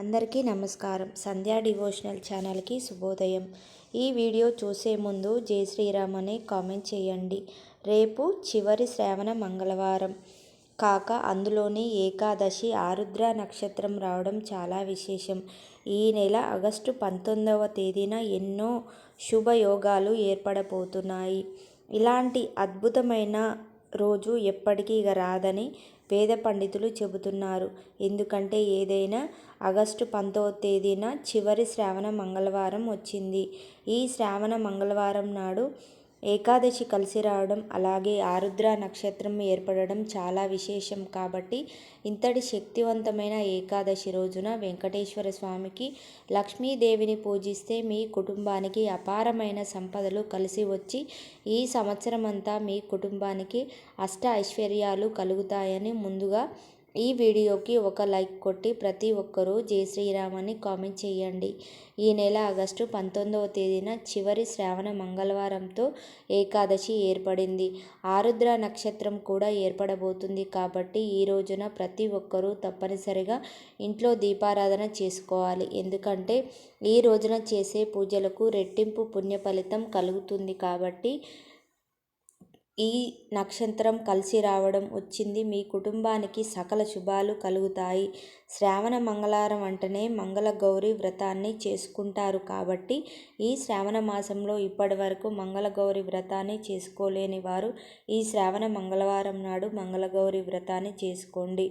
అందరికీ నమస్కారం. సంధ్యా డివోషనల్ ఛానల్కి శుభోదయం. ఈ వీడియో చూసే ముందు జై శ్రీరామ్ అని కామెంట్ చేయండి. రేపు చివరి శ్రావణ మంగళవారం. కాక అందులోని ఏకాదశి ఆరుద్ర నక్షత్రం రావడం చాలా విశేషం. ఈ నెల ఆగస్టు పంతొమ్మిదవ తేదీన ఎన్నో శుభయోగాలు ఏర్పడబోతున్నాయి. ఇలాంటి అద్భుతమైన రోజు ఎప్పటికీ ఇక రాదని వేద పండితులు చెబుతున్నారు. ఎందుకంటే ఏదైనా ఆగస్టు పంతొమ్మిదవ తేదీన చివరి శ్రావణ మంగళవారం వచ్చింది. ఈ శ్రావణ మంగళవారం నాడు ఏకాదశి కలిసి రావడం అలాగే ఆరుద్ర నక్షత్రం ఏర్పడడం చాలా విశేషం. కాబట్టి ఇంతటి శక్తివంతమైన ఏకాదశి రోజున వెంకటేశ్వర స్వామికి లక్ష్మీదేవిని పూజిస్తే మీ కుటుంబానికి అపారమైన సంపదలు కలిసి వచ్చి ఈ సంవత్సరం అంతా మీ కుటుంబానికి అష్ట ఐశ్వర్యాలు కలుగుతాయని ముందుగా ఈ వీడియోకి ఒక లైక్ కొట్టి ప్రతి ఒక్కరూ జై శ్రీరామ్ అని కామెంట్ చేయండి. ఈ నెల ఆగస్టు పంతొమ్మిదవ తేదీన చివరి శ్రావణ మంగళవారంతో ఏకాదశి ఏర్పడింది. ఆరుద్ర నక్షత్రం కూడా ఏర్పడబోతుంది కాబట్టి ఈ రోజున ప్రతి ఒక్కరూ తప్పనిసరిగా ఇంట్లో దీపారాధన చేసుకోవాలి. ఎందుకంటే ఈ రోజున చేసే పూజలకు రెట్టింపు పుణ్య ఫలితం కలుగుతుంది కాబట్టి ఈ నక్షత్రం కలిసి రావడం వచ్చింది. మీ కుటుంబానికి సకల శుభాలు కలుగుతాయి. శ్రావణ మంగళవారం అంటేనే మంగళ గౌరి వ్రతాన్ని చేసుకుంటారు కాబట్టి ఈ శ్రావణ మాసంలో ఇప్పటి వరకు మంగళగౌరి వ్రతాన్ని చేసుకోలేని వారు ఈ శ్రావణ మంగళవారం నాడు మంగళగౌరి వ్రతాన్ని చేసుకోండి.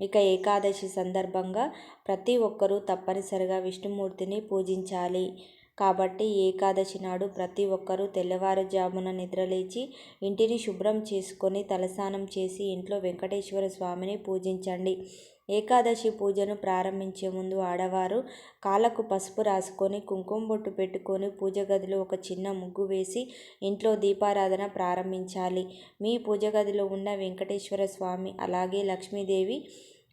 ఇక ఏకాదశి సందర్భంగా ప్రతి ఒక్కరూ తప్పనిసరిగా విష్ణుమూర్తిని పూజించాలి. కాబట్టి ఏకాదశి నాడు ప్రతి ఒక్కరూ తెల్లవారుజామున నిద్రలేచి ఇంటిని శుభ్రం చేసుకొని తలస్నానం చేసి ఇంట్లో వెంకటేశ్వర స్వామిని పూజించండి. ఏకాదశి పూజను ప్రారంభించే ముందు ఆడవారు కాళ్ళకు పసుపు రాసుకొని కుంకుమ బొట్టు పెట్టుకొని పూజ గదిలో ఒక చిన్న ముగ్గు వేసి ఇంట్లో దీపారాధన ప్రారంభించాలి. మీ పూజ గదిలో ఉన్న వెంకటేశ్వర స్వామి అలాగే లక్ష్మీదేవి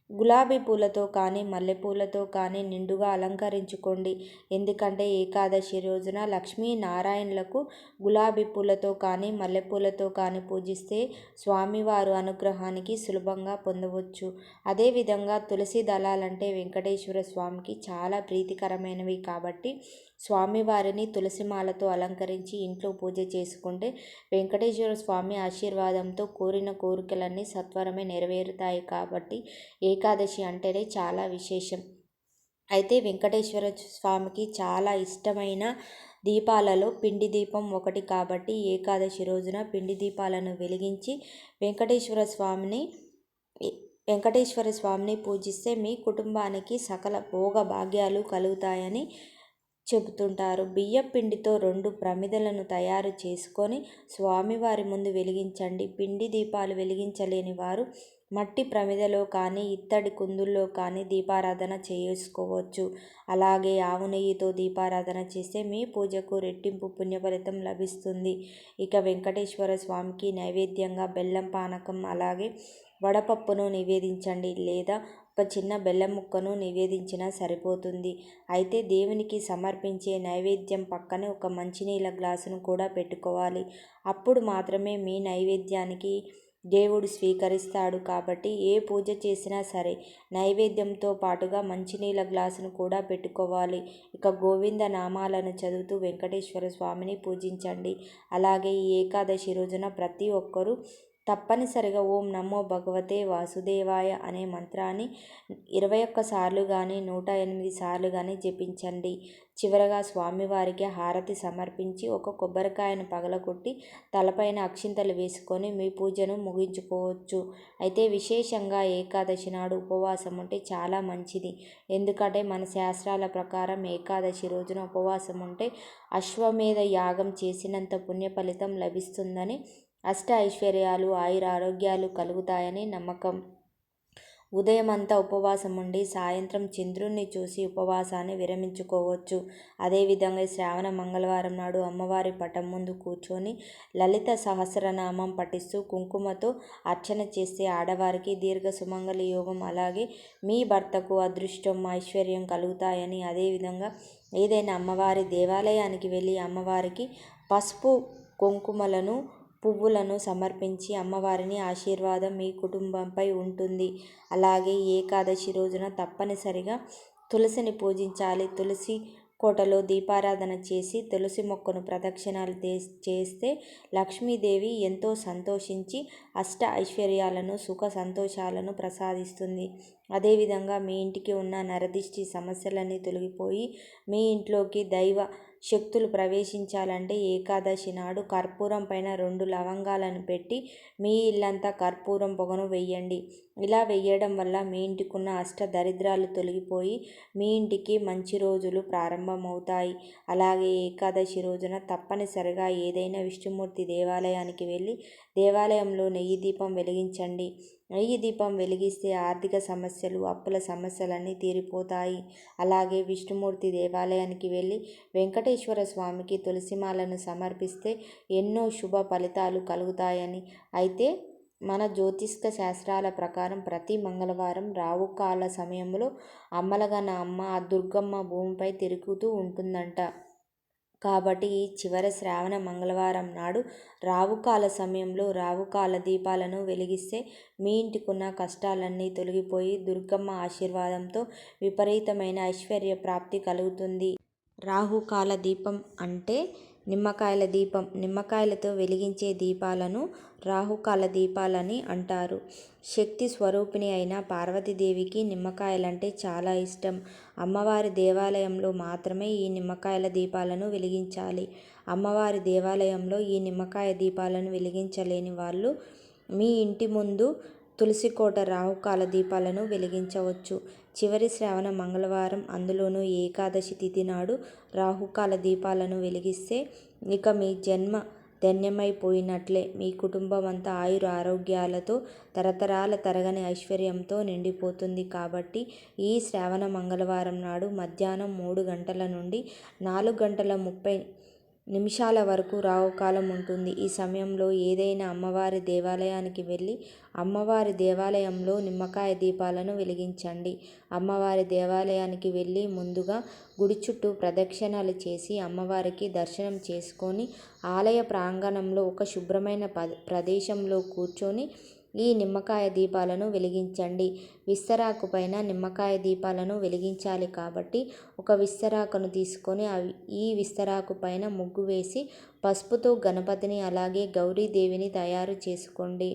గులాబీ పూలతో కానీ మల్లెపూలతో కానీ నిండుగా అలంకరించుకోండి. ఎందుకంటే ఏకాదశి రోజున లక్ష్మీ నారాయణులకు గులాబీ పూలతో కానీ మల్లెపూలతో కానీ పూజిస్తే స్వామివారు అనుగ్రహానికి సులభంగా పొందవచ్చు. అదేవిధంగా తులసి దళాలంటే వెంకటేశ్వర స్వామికి చాలా ప్రీతికరమైనవి కాబట్టి స్వామివారిని తులసిమాలతో అలంకరించి ఇంట్లో పూజ చేసుకుంటే వెంకటేశ్వర స్వామి ఆశీర్వాదంతో కోరిన కోరికలన్నీ సత్వరమే నెరవేరుతాయి కాబట్టి ఏకాదశి అంటేనే చాలా విశేషం. అయితే వెంకటేశ్వర స్వామికి చాలా ఇష్టమైన దీపాలలో పిండి దీపం ఒకటి కాబట్టి ఏకాదశి రోజున పిండి దీపాలను వెలిగించి వెంకటేశ్వర స్వామిని వెంకటేశ్వర స్వామిని పూజిస్తే మీ కుటుంబానికి సకల భోగ భాగ్యాలు కలుగుతాయని చెబుతుంటారు. బియ్యం పిండితో రెండు ప్రమిదలను తయారు చేసుకొని స్వామివారి ముందు వెలిగించండి. పిండి దీపాలు వెలిగించలేని వారు మట్టి ప్రమిదలో కానీ ఇత్తడి కుందుల్లో కానీ దీపారాధన చేసుకోవచ్చు. అలాగే ఆవు నెయ్యితో దీపారాధన చేస్తే మీ పూజకు రెట్టింపు పుణ్యఫలితం లభిస్తుంది. ఇక వెంకటేశ్వర స్వామికి నైవేద్యంగా బెల్లం పానకం అలాగే వడపప్పును నివేదించండి. లేదా ఒక చిన్న బెల్లం ముక్కను నివేదించినా సరిపోతుంది. అయితే దేవునికి సమర్పించే నైవేద్యం పక్కనే ఒక మంచినీళ్ళ గ్లాసును కూడా పెట్టుకోవాలి. అప్పుడు మాత్రమే మీ నైవేద్యానికి దేవుడు స్వీకరిస్తాడు కాబట్టి ఏ పూజ చేసినా సరే నైవేద్యంతో పాటుగా మంచినీళ్ళ గ్లాసును కూడా పెట్టుకోవాలి. ఇక గోవింద నామాలను చదువుతూ వెంకటేశ్వర స్వామిని పూజించండి. అలాగే ఈ ఏకాదశి రోజున ప్రతి ఒక్కరూ తప్పనిసరిగా ఓం నమో భగవతే వాసుదేవాయ అనే మంత్రాన్ని ఇరవై ఒక్క సార్లు కానీ నూట ఎనిమిది సార్లు కానీ జపించండి. చివరగా స్వామివారికి హారతి సమర్పించి ఒక కొబ్బరికాయను పగలగొట్టి తలపైన అక్షింతలు వేసుకొని మీ పూజను ముగించుకోవచ్చు. అయితే విశేషంగా ఏకాదశి నాడు ఉపవాసం ఉంటే చాలా మంచిది. ఎందుకంటే మన శాస్త్రాల ప్రకారం ఏకాదశి రోజున ఉపవాసం ఉంటే అశ్వమేధ యాగం చేసినంత పుణ్య ఫలితం లభిస్తుందని అష్ట ఐశ్వర్యాలు ఆయుర ఆరోగ్యాలు కలుగుతాయని నమ్మకం. ఉదయం అంతా ఉపవాసం ఉండి సాయంత్రం చంద్రుణ్ణి చూసి ఉపవాసాన్ని విరమించుకోవచ్చు. అదేవిధంగా శ్రావణ మంగళవారం నాడు అమ్మవారి పటం ముందు కూర్చొని లలిత సహస్రనామం పఠిస్తూ కుంకుమతో అర్చన చేస్తే ఆడవారికి దీర్ఘ సుమంగళి యోగం. అలాగే మీ భర్తకు అదృష్టం ఐశ్వర్యం కలుగుతాయని. అదేవిధంగా ఏదైనా అమ్మవారి దేవాలయానికి వెళ్ళి అమ్మవారికి పసుపు కుంకుమలను పువ్వులను సమర్పించి అమ్మవారిని ఆశీర్వాదం మీ కుటుంబంపై ఉంటుంది. అలాగే ఏకాదశి రోజున తప్పనిసరిగా తులసిని పూజించాలి. తులసి కోటలో దీపారాధన చేసి తులసి మొక్కను ప్రదక్షిణాలు చేస్తే లక్ష్మీదేవి ఎంతో సంతోషించి అష్ట ఐశ్వర్యాలను సుఖ సంతోషాలను ప్రసాదిస్తుంది. అదేవిధంగా మీ ఇంటికి ఉన్న నరదిష్టి సమస్యలన్నీ తొలగిపోయి మీ ఇంట్లోకి దైవ శక్తులు ప్రవేశించాలంటే ఏకాదశి నాడు కర్పూరం పైన రెండు లవంగాలను పెట్టి మీ ఇల్లంతా కర్పూరం పొగను వెయ్యండి ఇలా వెయ్యడం వల్ల మీ ఇంటికున్న అష్ట దరిద్రాలు తొలగిపోయి మీ ఇంటికి మంచి రోజులు ప్రారంభమవుతాయి. అలాగే ఏకాదశి రోజున తప్పనిసరిగా ఏదైనా విష్ణుమూర్తి దేవాలయానికి వెళ్ళి దేవాలయంలో నెయ్యి దీపం వెలిగించండి. నెయ్యి దీపం వెలిగిస్తే ఆర్థిక సమస్యలు అప్పుల సమస్యలన్నీ తీరిపోతాయి. అలాగే విష్ణుమూర్తి దేవాలయానికి వెళ్ళి వెంకటేశ్వర స్వామికి తులసిమాలను సమర్పిస్తే ఎన్నో శుభ ఫలితాలు కలుగుతాయని. అయితే మన జ్యోతిష్క శాస్త్రాల ప్రకారం ప్రతి మంగళవారం రావుకాల సమయంలో అమ్మలగన అమ్మ ఆ దుర్గమ్మ భూమిపై తిరుగుతూ ఉంటుందంట. కాబట్టి ఈ చివరి శ్రావణ మంగళవారం నాడు రావుకాల సమయంలో రావుకాల దీపాలను వెలిగిస్తే మీ ఇంటికున్న కష్టాలన్నీ తొలగిపోయి దుర్గమ్మ ఆశీర్వాదంతో విపరీతమైన ఐశ్వర్య ప్రాప్తి కలుగుతుంది. రాహుకాల దీపం అంటే నిమ్మకాయల దీపం నిమ్మకాయలతో వెలిగించే దీపాలను రాహుకాల దీపాలని అంటారు. శక్తి స్వరూపిణి అయిన పార్వతీదేవికి నిమ్మకాయలంటే చాలా ఇష్టం. అమ్మవారి దేవాలయంలో మాత్రమే ఈ నిమ్మకాయల దీపాలను వెలిగించాలి. అమ్మవారి దేవాలయంలో ఈ నిమ్మకాయ దీపాలను వెలిగించలేని వాళ్ళు మీ ఇంటి ముందు తులసికోట రాహుకాల దీపాలను వెలిగించవచ్చు. చివరి శ్రావణ మంగళవారం అందులోనూ ఏకాదశి తిథి నాడు రాహుకాల దీపాలను వెలిగిస్తే ఇక మీ జన్మ ధన్యమైపోయినట్లే. మీ కుటుంబం అంతా ఆయుర ఆరోగ్యాలతో తరతరాల తరగని ఐశ్వర్యంతో నిండిపోతుంది కాబట్టి ఈ శ్రావణ మంగళవారం నాడు మధ్యాహ్నం మూడు గంటల నుండి నాలుగు గంటల ముప్పై నిమిషాల వరకు రావుకాలం ఉంటుంది. ఈ సమయంలో ఏదైనా అమ్మవారి దేవాలయానికి వెళ్ళి అమ్మవారి దేవాలయంలో నిమ్మకాయ దీపాలను వెలిగించండి. అమ్మవారి దేవాలయానికి వెళ్ళి ముందుగా గుడి చుట్టూ ప్రదక్షిణాలు చేసి అమ్మవారికి దర్శనం చేసుకొని ఆలయ ప్రాంగణంలో ఒక శుభ్రమైన ప్రదేశంలో కూర్చొని ఈ నిమ్మకాయ దీపాలను వెలిగించండి. విస్తరాకు పైన నిమ్మకాయ దీపాలను వెలిగించాలి కాబట్టి ఒక విస్తరాకును తీసుకొని అవి ఈ విస్తరాకు పైన ముగ్గు వేసి పసుపుతో గణపతిని అలాగే గౌరీదేవిని తయారు చేసుకోండి.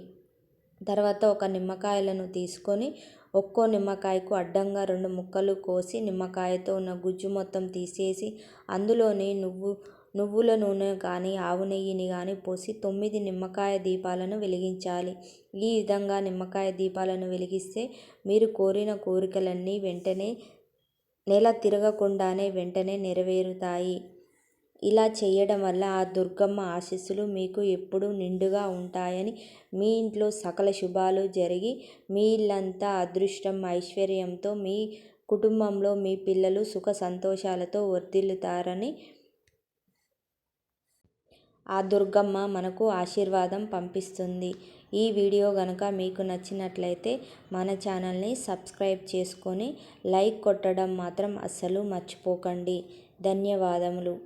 తర్వాత ఒక నిమ్మకాయలను తీసుకొని ఒక్కో నిమ్మకాయకు అడ్డంగా రెండు ముక్కలు కోసి నిమ్మకాయతో ఉన్న గుజ్జు మొత్తం తీసేసి అందులోనే నువ్వు నువ్వుల నూనె కానీ ఆవు నెయ్యిని కానీ పోసి తొమ్మిది నిమ్మకాయ దీపాలను వెలిగించాలి. ఈ విధంగా నిమ్మకాయ దీపాలను వెలిగిస్తే మీరు కోరిన కోరికలన్నీ వెంటనే నెల తిరగకుండానే వెంటనే నెరవేరుతాయి. ఇలా చేయడం వల్ల ఆ దుర్గమ్మ ఆశీస్సులు మీకు ఎప్పుడూ నిండుగా ఉంటాయని మీ ఇంట్లో సకల శుభాలు జరిగి మీ ఇల్లంతా అదృష్టం ఐశ్వర్యంతో మీ కుటుంబంలో మీ పిల్లలు సుఖ సంతోషాలతో వర్ధిల్లుతారని ఆ దుర్గమ్మ మనకు ఆశీర్వాదం పంపిస్తుంది. ఈ వీడియో కనుక మీకు నచ్చినట్లయితే మన ఛానల్ని సబ్స్క్రైబ్ చేసుకొని లైక్ కొట్టడం మాత్రం అస్సలు మర్చిపోకండి. ధన్యవాదములు.